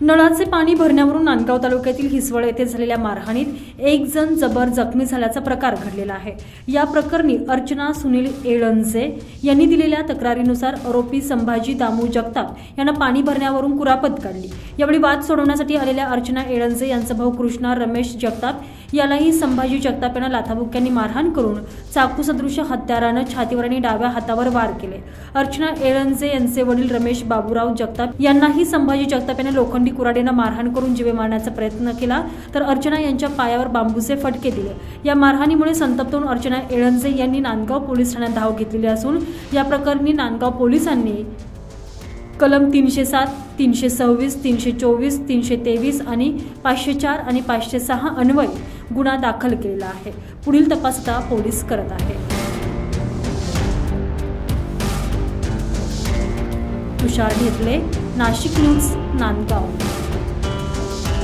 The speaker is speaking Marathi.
नळाचे पाणी भरण्यावरून नांदगाव तालुक्यातील हिसवळ येथे झालेल्या मारहाणीत एक जण जबर जखमी झाल्याचा प्रकार घडलेला आहे. या प्रकरणी अर्चना सुनील एळंजे यांनी दिलेल्या तक्रारीनुसार आरोपी संभाजी दामू जगताप यांना पाणी भरण्यावरून कुरापत काढली. यावेळी वाद सोडवण्यासाठी आलेल्या अर्चना एळंजे यांचा भाऊ कृष्णा रमेश जगताप यालाही संभाजी जगताप यांना लाथाबुक्यांनी मारहाण करून चाकू सदृश हत्यारानं छातीवर आणि डाव्या हातावर वार केले. अर्चना एळंजे यांचे वडील रमेश बाबूराव जगताप यांनाही संभाजी जगताप लोखंडी कुराडीनं मारहाण करून जीवे मारण्याचा प्रयत्न केला तर अर्चना यांच्या पायावर बांबूचे फटके दिले. या मारहाणीमुळे संतप्त होऊन अर्चना एळंजे यांनी नांदगाव पोलीस ठाण्यात धाव घेतलेली असून या प्रकरणी नांदगाव पोलिसांनी कलम तीनशे सात तीनशे सव्वीस तीनशे चोवीस तीनशे तेवीस आणि पाचशे चार आणि पाचशे सहा अन्वय गुन्हा दाखल केलेला आहे. पुढील तपास आता पोलीस करत आहे. तुषार ढेकले नाशिक न्यूज नांदगाव.